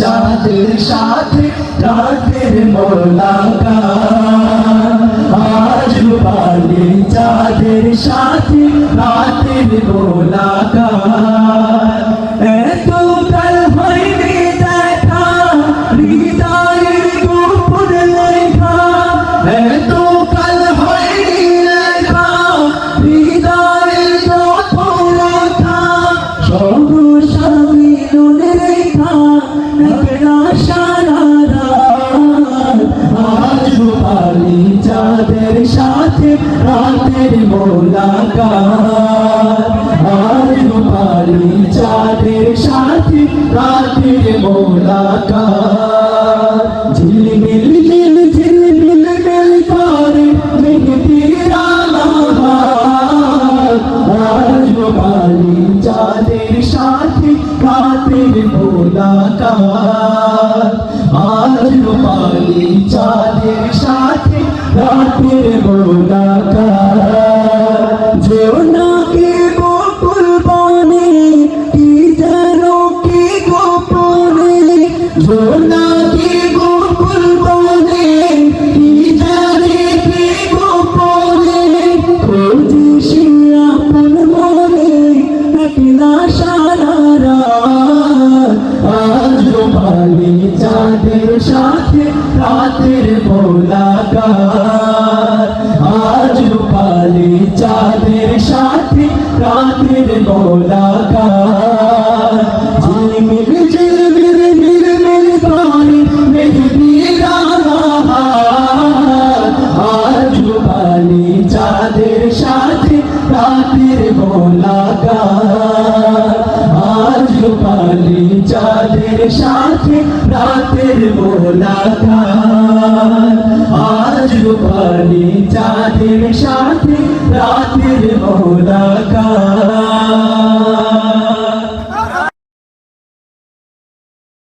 চাঁদের সাথে রাতের মোলাকাত আজ রূপালি চাঁদের সাথে রাতের মোলাকাত সাথে রাতের মোলাকাত। আজ রূপালি চাঁদের সাথে রাতের মোলাকাত। ঝিলমিল, ঝিল ঝিলমিল মিল করে মেঘতিরা আজ রূপালি চাঁদের সাথে রাতের মোলাকাত। আজ রূপালি চাঁদের সাথে রাতের মোলাকাত যেও না কে বকুল বনে কি যেন কি গোপনে যেও না কে বকুল বনে কি জানে কি গোপনে খোঁজি সে আপন মনে একলা সারা আজ রূপালি চাঁদের সাথে রাতের মোলাকাত সাথে রাতের মোলাকাত ঝিলমিল ঝিলমিল মিলমিল করে মেঘদিরা আজ রূপালি চাঁদের সাথে রাতের মোলাকাত আজ রূপালি চাঁদের সাথে রাতের মোলাকাত আজ রূপালি চাঁদের সাথে রাতের মোলাকাত